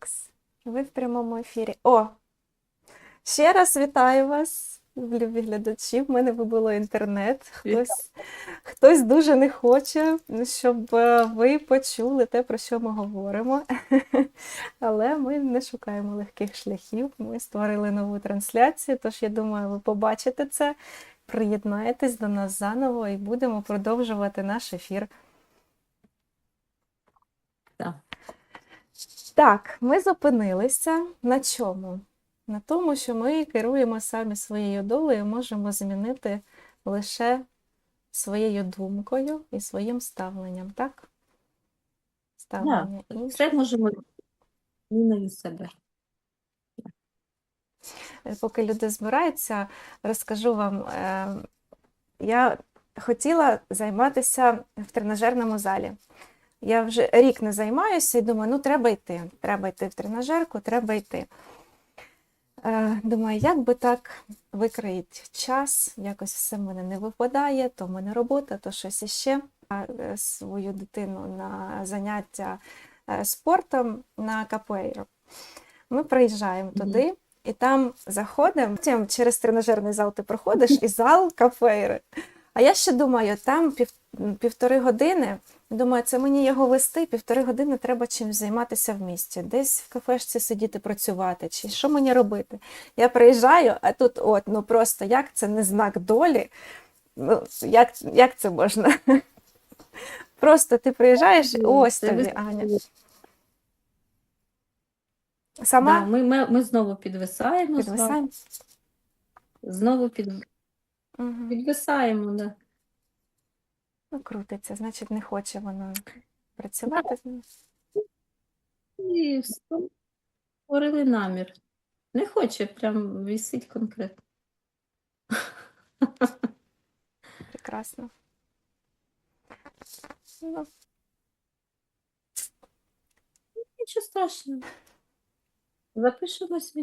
Так, ви в прямому ефірі. О! Ще раз вітаю вас, любі глядачі. В мене вибило інтернет. Хтось, хтось дуже не хоче, щоб е, ви почули те, про що ми говоримо. Але ми не шукаємо легких шляхів. Ми створили нову трансляцію, тож я думаю, ви побачите це, приєднаєтесь до нас заново і будемо продовжувати наш ефір. Так. Так, ми зупинилися на чому? На тому, що ми керуємо самі своєю долею, можемо змінити лише своєю думкою і своїм ставленням, так? Ставлення інших. Це можемо зміною себе. Е, Поки люди збираються, розкажу вам. е, Я хотіла займатися в тренажерному залі. Я вже рік не займаюся і думаю, ну треба йти. Треба йти в тренажерку, треба йти. Е, Думаю, як би так викроїти час, якось все в мене не випадає, то в мене робота, то щось іще. Е, Свою дитину на заняття е, спортом на капуейру. Ми приїжджаємо туди, і там заходимо, потім через тренажерний зал ти проходиш і зал капуейри. А я ще думаю, там пів, півтори години. Думаю, це мені його вести, півтори години треба чимось займатися в місті, десь в кафешці сидіти, працювати, чи що мені робити. Я приїжджаю, а тут от, ну просто як це не знак долі? Ну, як, як це можна? Просто ти приїжджаєш, ось тобі, Аня. Сама Да, ми, ми, ми знову підвисаємо, підвисаємо. знову під, Угу. підвисаємо. Да. Ну, крутиться, значить, не хоче воно працювати. з ним. І створили намір. Не хоче прям вісить конкретно. Прекрасно. Ну, Нічого страшного. Запишемось в